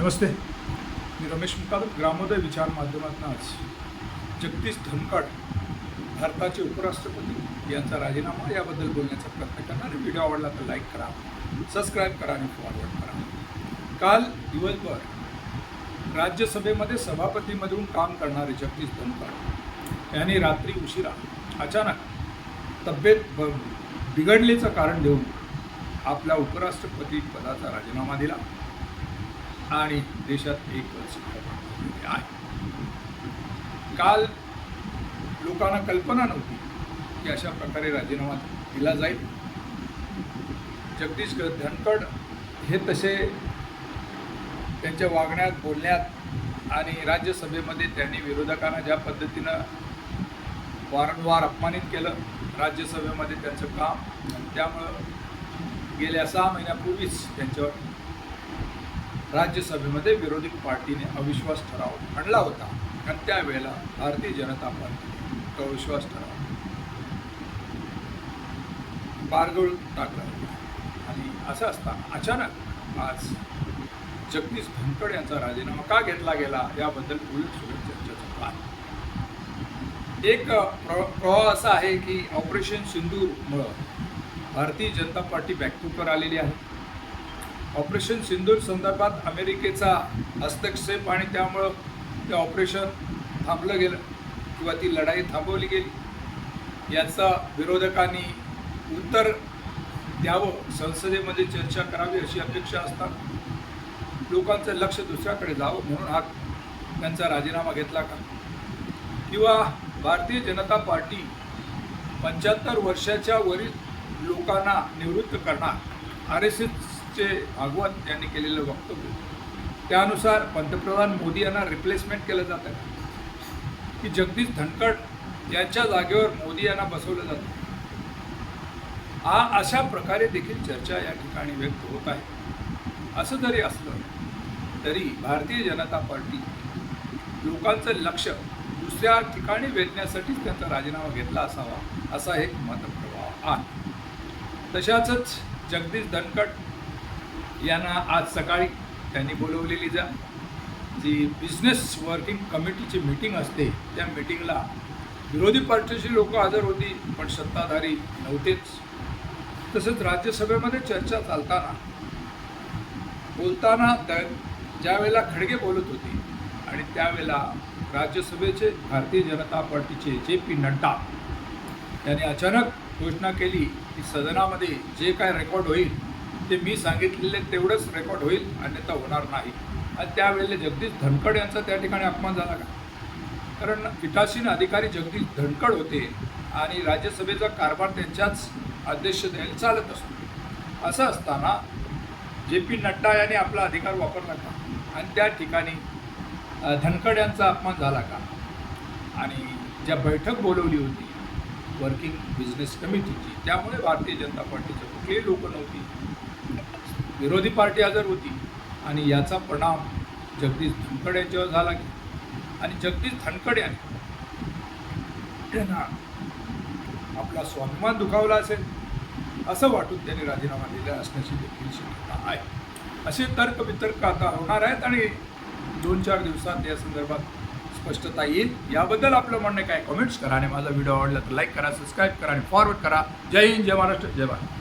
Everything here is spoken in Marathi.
नमस्ते. मी रमेश मुकादम ग्रामोदय विचार माध्यमातून आज जगदीश धनखड भारताचे उपराष्ट्रपती यांचा राजीनामा याबद्दल बोलण्याचा प्रयत्न करणार व्हिडिओ आवडला तर लाईक करा सबस्क्राईब करा आणि फॉरवर्ड करा. काल दिवसभर राज्यसभेमध्ये सभापतीमधून काम करणारे जगदीश धनखड यांनी रात्री उशिरा अचानक तब्येत ब कारण देऊन आपल्या उपराष्ट्रपती पदाचा राजीनामा दिला. आणि देशात एक आहे. काल लोकांना कल्पना नव्हती की अशा प्रकारे राजीनामा दिला जाईल. जगदीश धनखड हे तसे त्यांच्या वागण्यात बोलण्यात आणि राज्यसभेमध्ये त्यांनी विरोधकांना ज्या पद्धतीनं वारंवार अपमानित केलं राज्यसभेमध्ये त्यांचं काम त्यामुळं गेल्या सहा महिन्यापूर्वीच त्यांच्यावर राज्यसभेमध्ये विरोधी पार्टीने अविश्वास ठराव आणला होता. आणि त्यावेळेला भारतीय जनता पार्टीने तो अविश्वास ठराव बारगळून टाकला. होता आणि असं असताना अचानक आज जगदीश धनखड यांचा राजीनामा का घेतला गेला याबद्दल उलट सुलट चर्चा चालू आहे. एक प्र प्रवाह असा आहे की ऑपरेशन सिंदूरमुळं भारतीय जनता पार्टी बॅकफूटवर आलेली आहे. ऑपरेशन सिंदूर संदर्भात अमेरिकेचा हस्तक्षेप आणि त्यामुळं ते ऑपरेशन थांबलं गेलं किंवा ती लढाई थांबवली गेली. याचा विरोधकांनी उत्तर द्यावं संसदेमध्ये चर्चा करावी अशी अपेक्षा असतात लोकांचं लक्ष दुसऱ्याकडे जावं म्हणून हा त्यांचा राजीनामा घेतला का? किंवा भारतीय जनता पार्टी पंच्याहत्तर वर्षाच्या वरील लोकांना निवृत्त करणार आर एस एसचे भागवत यांनी केलेलं वक्तव्य त्यानुसार पंतप्रधान मोदी यांना रिप्लेसमेंट केलं जात आहे. की जगदीश धनखड यांच्या जागेवर मोदी यांना बसवलं जातं हा अशा प्रकारे देखील चर्चा या ठिकाणी व्यक्त होत आहे. असं जरी असलं तरी भारतीय जनता पार्टी लोकांचं लक्ष दुसऱ्या ठिकाणी वेधण्यासाठीच त्यांचा राजीनामा घेतला असावा असा एक मतप्रवाह आहे. तशाच जगदीश धनखड यांना आज सकाळी त्यांनी बोलवलेली जा जी बिझनेस वर्किंग कमिटीची मीटिंग असते त्या मीटिंगला विरोधी पार्टीची लोक हजर होती पण सत्ताधारी नव्हतेच. तसंच राज्यसभेमध्ये चर्चा चालताना बोलताना त्या ज्यावेळेला खडगे बोलत होते आणि त्यावेळेला राज्यसभेचे भारतीय जनता पार्टीचे जे पी नड्डा यांनी अचानक घोषणा केली की सदनामध्ये जे काय रेकॉर्ड होईल ते मी सांगितलेले तेवढंच रेकॉर्ड होईल अन्यथा होणार नाही. आणि त्यावेळेला जगदीश धनखड यांचा त्या ठिकाणी अपमान झाला का? कारण पीठासीन अधिकारी जगदीश धनखड होते आणि राज्यसभेचा कारभार त्यांच्याच अध्यक्षतेने चालत असतो. असं असताना जे पी नड्डा यांनी आपला अधिकार वापरला का? आणि त्या ठिकाणी धनकड धनखड यांचा अपमान झाला का? आणि ज्या बैठक बोलवली होती वर्किंग बिझनेस कमिटीची त्यामुळे भारतीय जनता पार्टीचे कुठलीही लोक नव्हती. विरोधी पार्टी हजर होती आणि याचा परिणाम जगदीश धनखड यांच्यावर झाला की. आणि जगदीश धनखड यांनी त्यांना आपला स्वाभिमान दुखावला असेल असं वाटून त्यांनी राजीनामा दिला असण्याची देखील शक्यता आहे. असे तर्क वितर्क आता होणार आहेत आणि दोन चार दिवसात या संदर्भात स्पष्टता येईल. याबद्दल आपलं म्हणणं काय? कमेंट्स करा आणि माझा व्हिडिओ आवडला तर लाईक करा सबस्क्राईब करा आणि फॉरवर्ड करा. जय हिंद जय महाराष्ट्र जय भारत.